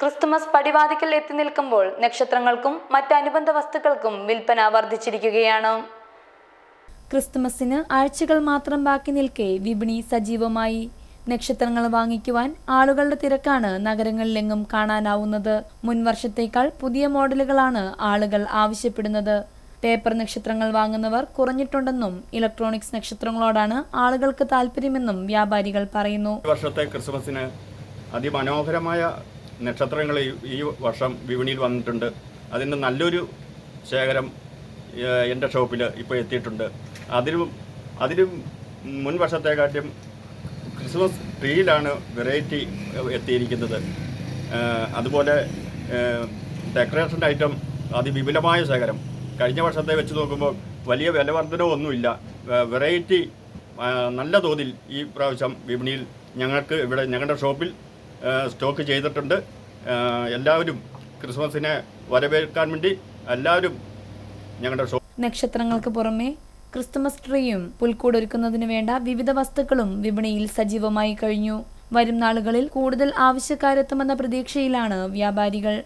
Christmas പടിവാതിക്കൽ എത്തി നിൽക്കുമ്പോൾ നക്ഷത്രങ്ങൾക്കും മറ്റ് അനുബന്ധ വസ്തുക്കൾക്കും വിൽപ്പന വർദ്ധിച്ചിരിക്കുകയാണ്. ക്രിസ്തുമസിന് ആഴ്ചകൾ മാത്രം ബാക്കി നിൽക്കെ വിപണി സജീവമായി. നക്ഷത്രങ്ങൾ വാങ്ങിക്കുവാൻ ആളുകളുടെ തിരക്കാണ് നഗരങ്ങളിലെങ്ങും കാണാനാവുന്നത്. മുൻവർഷത്തേക്കാൾ പുതിയ മോഡലുകളാണ് ആളുകൾ ആവശ്യപ്പെടുന്നത്. പേപ്പർ നക്ഷത്രങ്ങൾ വാങ്ങുന്നവർ കുറഞ്ഞിട്ടുണ്ടെന്നും ഇലക്ട്രോണിക്സ് നക്ഷത്രങ്ങളോടാണ് ആളുകൾക്ക് താല്പര്യമെന്നും വ്യാപാരികൾ പറയുന്നു. ഈ വർഷത്തെ ക്രിസ്മസിന് അതിമനോഹരമായ നക്ഷത്രങ്ങൾ ഈ- വർഷം വിപണിയിൽ വന്നിട്ടുണ്ട്. അതിന് നല്ലൊരു ശേഖരം എന്റെ ഷോപ്പിൽ ഇപ്പോൾ എത്തിയിട്ടുണ്ട്. അതിലും അതിലും മുൻ വർഷത്തെക്കാട്ടും ക്രിസ്മസ് ട്രീയിലാണ് വെറൈറ്റി എത്തിയിരിക്കുന്നത്. അതുപോലെ ഡെക്കറേഷൻ ഐറ്റം അതിവിപുലമായ ശേഖരം. കഴിഞ്ഞ വർഷത്തെ വെച്ച് നോക്കുമ്പോൾ വലിയ വിലവർദ്ധനമൊന്നുമില്ല വെറൈറ്റി നല്ല തോതിൽ ഈ പ്രാവശ്യം വിപണിയിൽ ഞങ്ങൾക്ക് ഇവിടെ ഞങ്ങളുടെ ഷോപ്പിൽ സ്റ്റോക്ക് ചെയ്തിട്ടുണ്ട്. എല്ലാവരും ക്രിസ്മസിനെ വരവേൽക്കാൻ വേണ്ടി എല്ലാവരും ഞങ്ങളുടെ നക്ഷത്രങ്ങൾക്ക് പുറമെ ക്രിസ്തുമസ് ട്രീയും പുൽക്കൂടൊരുക്കുന്നതിന് വേണ്ട വിവിധ വസ്തുക്കളും വിപണിയിൽ സജീവമായി കഴിഞ്ഞു. വരും നാളുകളിൽ കൂടുതൽ ആവശ്യക്കാരെത്തുമെന്ന പ്രതീക്ഷയിലാണ് വ്യാപാരികൾ.